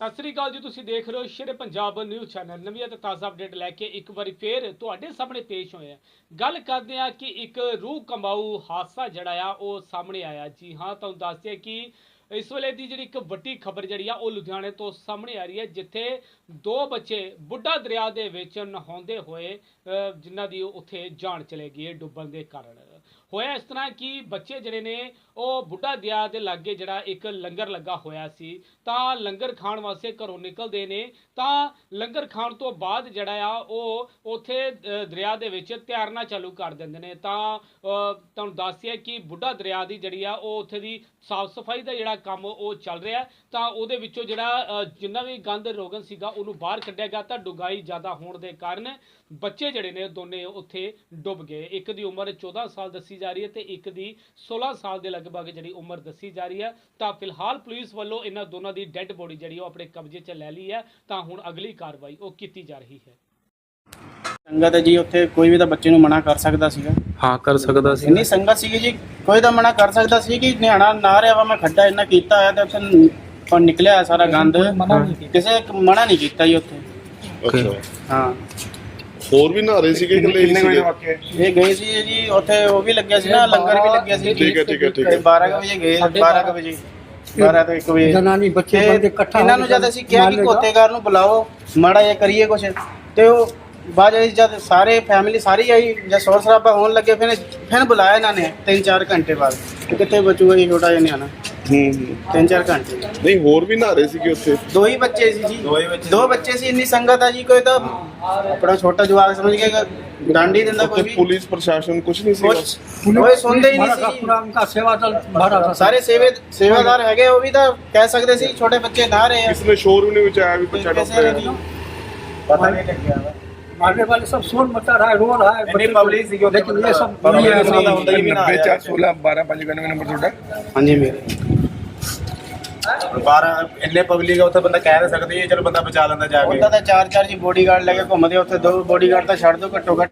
ਸਤਿ ਸ੍ਰੀ ਅਕਾਲ ਜੀ, ਤੁਸੀਂ ਦੇਖ ਰਹੇ ਹੋ ਸ਼ੇਰੇ ਪੰਜਾਬ ਨਿਊਜ਼ ਚੈਨਲ। ਨਵੀਂ ਅਤੇ ਤਾਜ਼ਾ ਅਪਡੇਟ ਲੈ ਕੇ ਇੱਕ ਵਾਰੀ ਫੇਰ ਤੁਹਾਡੇ ਸਾਹਮਣੇ ਪੇਸ਼ ਹੋਏ ਹਾਂ। ਗੱਲ ਕਰਦੇ ਆ ਕਿ ਇੱਕ ਰੂਹ ਕਮਾਊ ਹਾਦਸਾ ਜਿਹੜਾ ਆ, ਉਹ ਸਾਹਮਣੇ ਆਇਆ। ਜੀ ਹਾਂ, ਤੁਹਾਨੂੰ ਦੱਸਦੇ ਕਿ ਇਸ ਵੇਲੇ ਦੀ ਜਿਹੜੀ ਇੱਕ ਵੱਡੀ ਖਬਰ ਜਿਹੜੀ ਆ, ਉਹ ਲੁਧਿਆਣੇ ਤੋਂ ਸਾਹਮਣੇ ਆ ਰਹੀ ਹੈ, ਜਿੱਥੇ ਦੋ ਬੱਚੇ ਬੁੱਢਾ ਦਰਿਆ ਦੇ ਵਿੱਚ ਨਹਾਉਂਦੇ ਹੋਏ ਜਿਨ੍ਹਾਂ ਦੀ ਉੱਥੇ ਜਾਨ ਚਲੇ ਗਈ ਹੈ ਡੁੱਬਣ ਦੇ ਕਾਰਨ। ਹੋਇਆ ਇਸ ਤਰ੍ਹਾਂ ਕਿ ਬੱਚੇ ਜਿਹੜੇ ਨੇ ਉਹ ਬੁੱਢਾ ਦਰਿਆ ਦੇ ਲਾਗੇ ਜਿਹੜਾ ਇੱਕ ਲੰਗਰ ਲੱਗਾ ਹੋਇਆ ਸੀ। ਤਾਂ ਲੰਗਰ ਖਾਣ ਵਾਸਤੇ ਘਰੋਂ ਨਿਕਲਦੇ ਨੇ। ਤਾਂ ਲੰਗਰ ਖਾਣ ਤੋਂ ਬਾਅਦ ਜਿਹੜਾ ਆ ਉਹ ਉਥੇ ਦਰਿਆ ਦੇ ਵਿੱਚ ਤੈਰਨਾ ਚਾਲੂ ਕਰ ਦਿੰਦੇ ਨੇ। ਤਾਂ ਅ, ਤੁਹਾਨੂੰ ਦੱਸਿਆ ਕਿ ਬੁੱਢਾ ਦਰਿਆ ਦੀ ਜਿਹੜੀ ਆ ਉਹ ਉੱਥੇ ਦੀ ਸਾਫ਼ ਸਫ਼ਾਈ ਦਾ ਜਿਹੜਾ ਕੰਮ ਉਹ ਚੱਲ ਰਿਹਾ। ਤਾਂ ਉਹਦੇ ਵਿੱਚੋਂ ਜਿਹੜਾ ਜਿੰਨਾ ਵੀ ਗੰਦ ਰੋਗਨ ਸੀਗਾ ਉਹਨੂੰ ਬਾਹਰ ਕੱਢਿਆ ਗਿਆ ਤਾਂ ਡੁਗਾਈ ਜ਼ਿਆਦਾ ਹੋਣ ਦੇ ਕਾਰਨ ਬੱਚੇ ਜਿਹੜੇ ਨੇ ਦੋਨੇ ਉੱਥੇ ਡੁੱਬ ਗਏ। ਇੱਕ ਦੀ ਉਮਰ 14 ਸਾਲ ਦੱਸੀ ਜਾ ਰਹੀ ਹੈ ਤੇ ਇੱਕ ਦੀ 16 ਸਾਲ ਦੇ ਲਗਭਗ ਜਿਹੜੀ ਉਮਰ ਦੱਸੀ ਜਾ ਰਹੀ ਹੈ। ਤਾਂ ਫਿਲਹਾਲ ਪੁਲਿਸ ਵੱਲੋਂ ਇਹਨਾਂ ਦੋਨਾਂ ਦੀ ਡੈੱਡ ਬੋਡੀ ਜਿਹੜੀ ਉਹ ਆਪਣੇ ਕਬਜ਼ੇ 'ਚ ਲੈ ਲਈ ਹੈ। ਤਾਂ ਹੁਣ ਅਗਲੀ ਕਾਰਵਾਈ ਉਹ ਕੀਤੀ ਜਾ ਰਹੀ ਹੈ। ਸੰਗਤ ਹੈ ਜੀ ਉੱਥੇ ਕੋਈ ਵੀ ਤਾਂ ਬੱਚੇ ਨੂੰ ਮਨਾ ਕਰ ਸਕਦਾ ਸੀਗਾ। ਹਾਂ ਕਰ ਸਕਦਾ ਸੀ। ਇੰਨੀ ਸੰਗਤ ਸੀਗੀ ਜੀ ਕੋਈ ਤਾਂ ਮਨਾ ਕਰ ਸਕਦਾ ਸੀ ਕਿ ਨਿਹਣਾ ਨਾ ਰਿਹਾ ਵਾ ਮੈਂ ਖੱਡਾ ਇੰਨਾ ਕੀਤਾ ਹੋਇਆ ਤੇ ਉੱਥੇ ਪਰ ਨਿਕਲਿਆ ਸਾਰਾ ਗੰਦ। ਕਿਸੇ ਇੱਕ ਮਨਾ ਨਹੀਂ ਕੀਤਾ ਜੀ ਉੱਥੇ। ਅੱਛਾ ਹਾਂ। ਹੋਰ ਵੀ ਨਹਾ ਰਹੇ ਸੀਗੇ ਇਕੱਲੇ ਹੀ ਸੀਗੇ? ਇਹ ਗਏ ਸੀ ਜੀ ਉੱਥੇ ਉਹ ਵੀ ਲੱਗਿਆ ਸੀ ਨਾ ਲੰਗਰ ਵੀ ਲੱਗਿਆ ਸੀ। ਠੀਕ ਹੈ, ਠੀਕ ਹੈ, ਠੀਕ ਹੈ। ਤੇ 12 ਕੁ ਵਜੇ ਗਏ 12 ਕੁ ਵਜੇ 12 ਤੋਂ 1 ਵਜੇ। ਜਨਾਨੀ ਬੱਚੇ ਤੇ ਬੰਦੇ ਇਕੱਠਾ ਇਹਨਾਂ ਨੂੰ ਜਦ ਅਸੀਂ ਕਿਹਾ ਕਿ ਕੋਤੇਕਾਰ ਨੂੰ ਬੁਲਾਓ ਮਾੜਾ ਜਿਹਾ ਕਰੀਏ ਕੁਛ ਤੇ ਉਹ ਬਾਅਦ ਵਿੱਚ ਜਦ ਸਾਰੇ ਫੈਮਿਲੀ ਸਾਰੀ ਆਈ ਜਦ ਸ਼ੋਰ ਸ਼ਰਾਬਾ ਹੋਣ ਲੱਗੇ ਫਿਰ ਫਿਰ ਬੁਲਾਇਆ ਇਹਨਾਂ ਨੇ 3-4 ਘੰਟੇ ਬਾਅਦ ਤੇ ਕਿੱਥੇ ਬਚੂਗਾ ਜੀ ਛੋਟਾ ਜਿਹਾ ਨਿਆਣਾ। ਹੂੰ ਹੂੰ 3-4 ਘੰਟੇ ਨਹੀਂ ਹੋਰ ਵੀ ਨਹਾ ਰਹੇ ਸੀਗੇ ਉੱਥੇ ਦੋ ਹੀ ਬੱਚੇ ਸੀ ਜੀ ਦੋ ਬੱਚੇ ਸੀ ਇੰਨੀ ਸੰਗਤ ਆ ਜੀ ਕੋਈ ਤਾਂ ਆਪਣਾ ਛੋਟਾ ਜਵਾਕ ਸਮਝ ਕੇ ਡਾਂਡੀ ਦਿੰਦਾ ਕੋਈ ਉੱਥੇ ਵੀ ਪੁਲਿਸ ਪ੍ਰਸ਼ਾਸਨ ਕੁਝ ਨਹੀਂ ਸੀਗਾ ਕੁਛ ਕੋਈ ਸੁਣਦੇ ਹੀ ਨਹੀਂ ਸੀ ਜੀ। पूरा उनका सेवा दल भरा था ਸਾਰੇ ਸੇਵੇ ਸੇਵਾਦਾਰ ਹੈਗੇ ਉਹ ਵੀ ਤਾਂ ਕਹਿ ਸਕਦੇ ਸੀ ਛੋਟੇ ਬੱਚੇ ਨਾ ਰਹੇ ਆ ਕਿਸ ਨੇ ਸ਼ੋਰ ਵੀ ਨਹੀਂ ਵਿਚਾਇਆ ਵੀ ਬੱਚਾ ਕਿਸੇ ਨੇ ਡੁੱਬ ਨਹੀਂ ਗਿਆ ਪਤਾ ਨਹੀਂ ਲੱਗਿਆ ਵਾ। मारने वाले सब शोर मचा रहा है रो रहा है इतनी public सी कि उधर लेकिन ये सब public ये का सब- सादा ਹੁੰਦਾ ਹੀ ਵੀ ਨਾ नब्बे ਆਇਆ। चार सोलह बारह पाँच इक्यानवे नंबर ਤੁਹਾਡਾ ਹਾਂਜੀ ਮੇਰੇ 12 ਇੰਨੇ ਪਬਲਿਕ ਆ ਉੱਥੇ ਬੰਦਾ ਕਹਿ ਨਹੀਂ ਸਕਦੀ ਹੈ ਚਲੋ ਬੰਦਾ ਬਚਾ ਲੈਂਦਾ ਜਾ ਕੇ ਉਹਦਾ ਤਾਂ ਚਾਰ ਚਾਰ ਜੀ ਬੋਡੀਗਾਰਡ ਲੈ ਕੇ ਘੁੰਮਦੇ ਉੱਥੇ ਦੋ ਬੋਡੀਗਾਰਡ ਤਾਂ ਛੱਡ ਦੋ ਘੱਟੋ ਘੱਟ